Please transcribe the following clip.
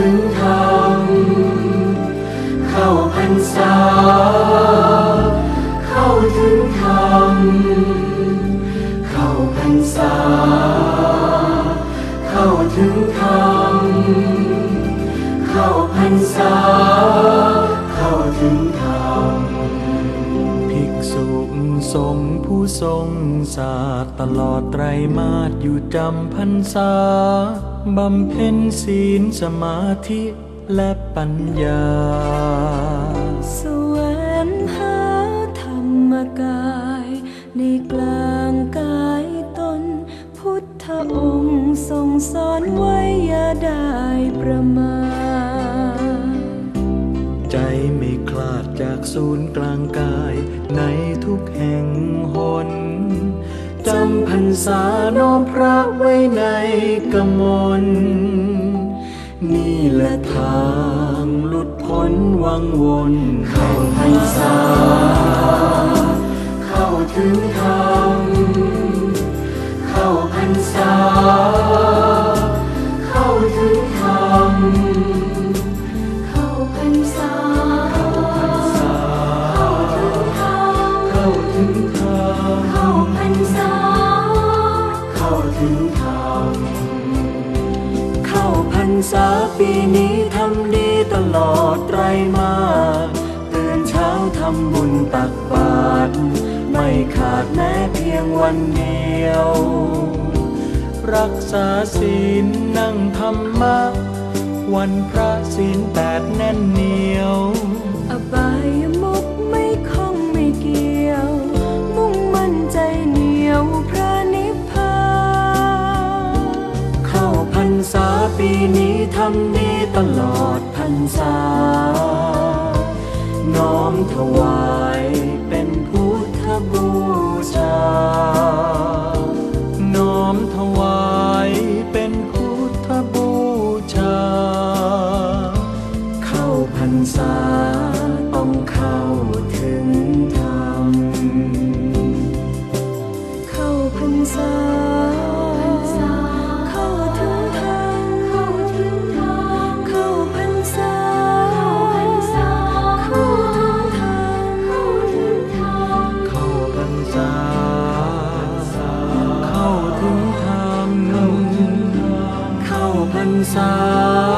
ถึงธรรมเข้าพรรษา เข้าถึงธรรมเข้าพรรษา เข้าถึงธรรมเข้าพรรษา เข้าถึงธรรมภิกษุสงฆ์ผู้ทรงศาสตร์ตลอดไตรมาสอยู่จำพรรษา บำเพ็ญศีลสมาธิและปัญญาแสวงหาธรรมกาย ในกลางกายตน พุทธองค์ทรงสอนไว้อย่าได้ประมาทใจไม่คลาดจากศูนย์กลางกายในทุกแห่งหน จำพรรษาน้อมพระไว้ในกมล นี่แหละทางหลุดพ้นวังวนเข้าพรรษา เข้าถึงธรรม ถึงธรรมเข้าพรรษาปีนี้ทำดีตลอดไตรมาตื่นเช้าทำบุญตักบาตรไม่ขาดแม้เพียงวันเดียว รักษาศีลนั่งธรรมะวันพระศีลแปดแน่นเหนียว ปีนี้ทำดีตลอดพรรษา น้อมถวายเป็นพุทธบูชา เ